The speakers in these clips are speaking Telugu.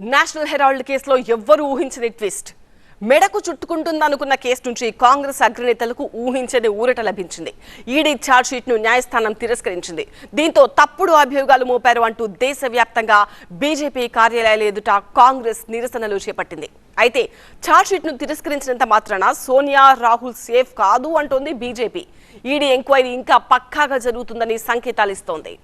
నేషనల్ హెరాల్డ్ కేసులో ఎవ్వరూ ఊహించని ట్విస్ట్. మెడకు చుట్టుకుంటుందనుకున్న కేసు నుంచి కాంగ్రెస్ అగ్రనేతలకు ఊహించని ఊరట లభించింది. ఈడీ ఛార్జ్షీట్ను న్యాయస్థానం తిరస్కరించింది. దీంతో తప్పుడు అభియోగాలు మోపారు అంటూ దేశవ్యాప్తంగా బీజేపీ కార్యాలయాల ఎదుట కాంగ్రెస్ నిరసనలు చేపట్టింది. అయితే ఛార్జ్షీట్ను తిరస్కరించినంత మాత్రాన సోనియా రాహుల్ సేఫ్ కాదు అంటోంది బీజేపీ. ఈడీ ఎంక్వైరీ ఇంకా పక్కాగా జరుగుతుందని సంకేతాలిస్తోంది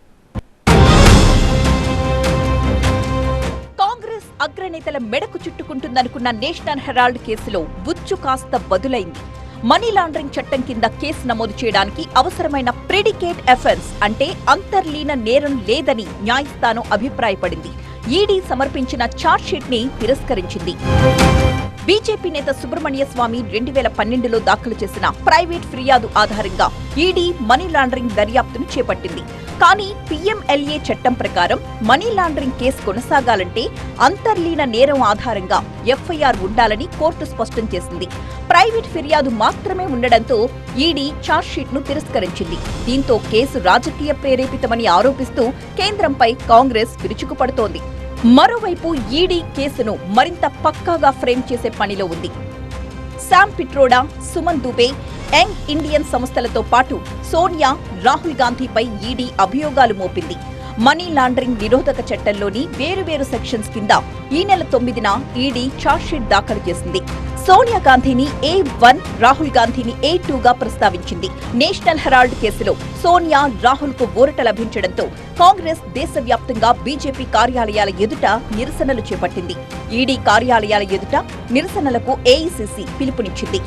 అగ్రనేతల మెడకు చుట్టుకుంటుందనుకున్న నేషనల్ హెరాల్డ్ కేసులో బుచ్చు కాస్త బదులైంది. మనీ లాండరింగ్ చట్టం కింద కేసు నమోదు చేయడానికి అవసరమైన ప్రెడికేట్ ఎఫెన్స్ అంటే అంతర్లీన నేరం లేదని న్యాయస్థానం అభిప్రాయపడింది. ఈడీ సమర్పించిన ఛార్జ్షీట్ని తిరస్కరించింది. బీజేపీ నేత సుబ్రహ్మణ్య స్వామి రెండు వేల పన్నెండులో దాఖలు చేసిన ప్రైవేట్ ఫిర్యాదు ఆధారంగా ఈడీ మనీ లాండరింగ్ దర్యాప్తును చేపట్టింది. కానీ పీఎంఎల్ఏ చట్టం ప్రకారం మనీ లాండరింగ్ కేసు కొనసాగాలంటే అంతర్లీన నేరం ఆధారంగా ఎఫ్ఐఆర్ ఉండాలని కోర్టు స్పష్టం చేసింది. ప్రైవేట్ ఫిర్యాదు మాత్రమే ఉండడంతో ఈడీ ఛార్జ్షీట్ను తిరస్కరించింది. దీంతో కేసు రాజకీయ ప్రేరేపితమని ఆరోపిస్తూ కేంద్రంపై కాంగ్రెస్ విరుచుకుపడుతోంది. మరోవైపు ఈడీ కేసును మరింత పక్కాగా ఫ్రేమ్ చేసే పనిలో ఉంది. Sam Pitroda Suman Dubey Young Indian సంస్థలతో పాటు సోనియా రాహుల్ గాంధీపై ఈడీ అభియోగాలు మోపింది. మనీ లాండరింగ్ నిరోధక చట్టంలోని వేరువేరు సెక్షన్స్ కింద ఈ నెల తొమ్మిదిన ఈడీ ఛార్జ్షీట్ దాఖలు చేసింది. సోనియా గాంధీని ఏ వన్ రాహుల్ గాంధీని ఏ టూగా ప్రస్తావించింది. నేషనల్ హెరాల్డ్ కేసులో సోనియా రాహుల్కు ఊరట లభించడంతో కాంగ్రెస్ దేశవ్యాప్తంగా బీజేపీ కార్యాలయాల ఎదుట నిరసనలు చేపట్టింది. ఈడీ కార్యాలయాల ఎదుట నిరసనలకు ఏఐసిసి పిలుపునిచ్చింది.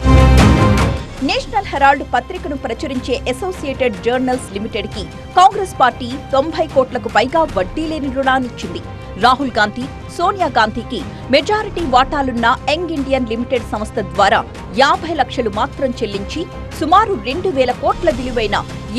నేషనల్ హెరాల్డ్ పత్రికను ప్రచురించే అసోసియేటెడ్ జర్నల్స్ లిమిటెడ్కి కాంగ్రెస్ పార్టీ తొంభై కోట్లకు పైగా వడ్డీ లేని రుణాన్నిచ్చింది. రాహుల్ గాంధీ సోనియా గాంధీకి మెజారిటీ వాటాలున్న యంగ్ ఇండియన్ లిమిటెడ్ సంస్థ ద్వారా యాభై లక్షలు మాత్రం చెల్లించి సుమారు రెండు వేల కోట్ల విలువైన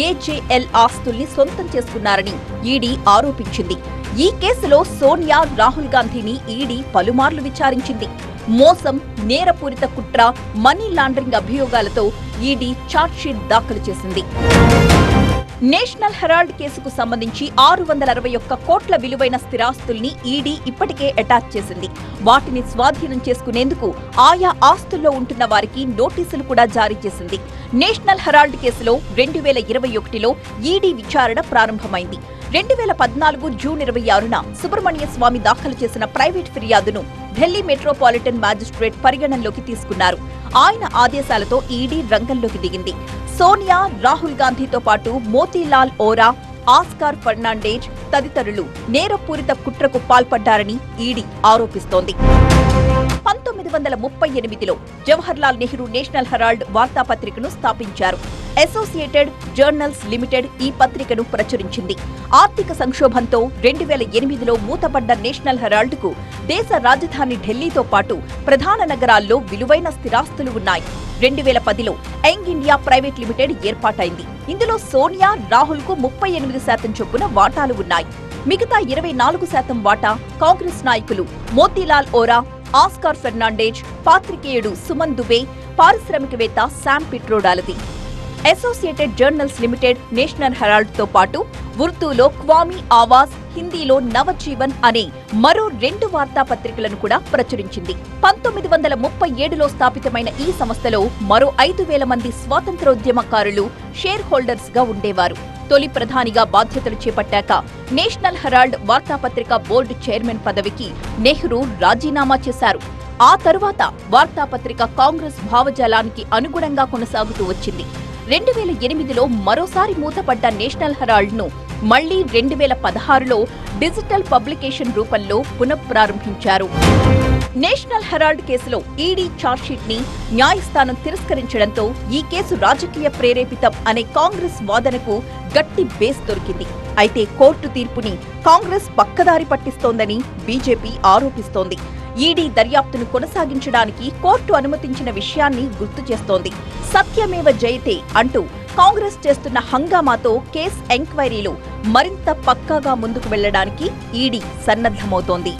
ఏజేఎల్ ఆస్తుల్ని సొంతం చేసుకున్నారని ఈడీ ఆరోపించింది. ఈ కేసులో సోనియా రాహుల్ గాంధీని ఈడీ పలుమార్లు విచారించింది. మోసం నేరపూరిత కుట్ర మనీ లాండరింగ్ అభియోగాలతో ఈడీ ఛార్జ్షీట్ దాఖలు చేసింది. నేషనల్ హెరాల్డ్ కేసుకు సంబంధించి ఆరు వందల అరవై ఒక్క కోట్ల విలువైన స్థిరాస్తుల్ని ఈడీ ఇప్పటికే అటాచ్ చేసింది. వాటిని స్వాధీనం చేసుకునేందుకు ఆయా ఆస్తుల్లో ఉంటున్న వారికి నోటీసులు కూడా జారీ చేసింది. నేషనల్ హెరాల్డ్ కేసులో రెండు వేల ఇరవై ఒకటిలో ఈడీ విచారణ ప్రారంభమైంది. రెండు వేల పద్నాలుగు జూన్ ఇరవై ఆరున సుబ్రహ్మణ్య స్వామి దాఖలు చేసిన ప్రైవేట్ ఫిర్యాదును ఢిల్లీ మెట్రోపాలిటన్ మ్యాజిస్ట్రేట్ పరిగణనలోకి తీసుకున్నారు. ఆయన ఆదేశాలతో ఈడీ రంగంలోకి దిగింది. సోనియా రాహుల్ గాంధీతో పాటు మోతీలాల్ ఓరా ఆస్కార్ ఫర్నాండేజ్ తదితరులు నేరపూరిత కుట్రకు పాల్పడ్డారని ఈడీ ఆరోపిస్తోంది. పంతొమ్మిది వందల ముప్పై ఎనిమిదిలో జవహర్లాల్ నెహ్రూ నేషనల్ హెరాల్డ్ వార్తాపత్రికను స్థాపించారు. అసోసియేటెడ్ జర్నల్స్ లిమిటెడ్ ఈ పత్రికను ప్రచురించింది. ఆర్థిక సంక్షోభంతో రెండు వేల ఎనిమిదిలో మూతపడ్డ నేషనల్ హెరాల్డ్కు దేశ రాజధాని ఢిల్లీతో పాటు ప్రధాన నగరాల్లో విలువైన స్థిరాస్తులు ఉన్నాయి. రెండు వేల పదిలో యంగ్ ఇండియా ప్రైవేట్ లిమిటెడ్ ఏర్పాటైంది. ఇందులో సోనియా రాహుల్కు ముప్పై ఎనిమిది శాతం చొప్పున వాటాలు ఉన్నాయి. మిగతా ఇరవై నాలుగు శాతం వాటా కాంగ్రెస్ నాయకులు మోతీలాల్ ఓరా ఆస్కార్ ఫెర్నాండేజ్ పాత్రికేయుడు సుమన్ దుబే పారిశ్రామికవేత్త శామ్ పిట్రోడాలది. అసోసియేటెడ్ జర్నల్స్ లిమిటెడ్ నేషనల్ హెరాల్డ్తో పాటు ఉర్దూలో క్వామీ ఆవాజ్ హిందీలో నవజీవన్ అనే మరో రెండు వార్తాపత్రికలను కూడా ప్రచురించింది. పంతొమ్మిది వందల ముప్పై ఏడులో స్థాపితమైన ఈ సంస్థలో మరో ఐదు వేల మంది స్వాతంత్రోద్యమకారులు షేర్ హోల్డర్స్గా ఉండేవారు. తొలి ప్రధానిగా బాధ్యతలు చేపట్టాక నేషనల్ హెరాల్డ్ వార్తాపత్రిక బోర్డు చైర్మన్ పదవికి నెహ్రూ రాజీనామా చేశారు. ఆ తరువాత వార్తాపత్రిక కాంగ్రెస్ భావజాలానికి అనుగుణంగా కొనసాగుతూ వచ్చింది. రెండు వేల ఎనిమిదిలో మరోసారి మూతపడ్డ నేషనల్ హెరాల్డ్ను మళ్ళీ రెండు వేల పదహారులో డిజిటల్ పబ్లికేషన్ రూపంలో పునఃప్రారంభించారు. నేషనల్ హెరాల్డ్ కేసులో ఈడీ ఛార్జ్షీట్ని న్యాయస్థానం తిరస్కరించడంతో ఈ కేసు రాజకీయ ప్రేరేపితం అనే కాంగ్రెస్ వాదనకు గట్టి బేస్ దొరికింది. అయితే కోర్టు తీర్పుని కాంగ్రెస్ పక్కదారి పట్టిస్తోందని బీజేపీ ఆరోపిస్తోంది. ఈడీ దర్యాప్తును కొనసాగించడానికి కోర్టు అనుమతించిన విషయాన్ని గుర్తు చేస్తోంది. సత్యమేవ జయతే అంటూ కాంగ్రెస్ చేస్తున్న హంగామాతో కేస్ ఎంక్వైరీలు మరింత పక్కాగా ముందుకు వెళ్ళడానికి ఈడీ సన్నద్ధమవుతోంది.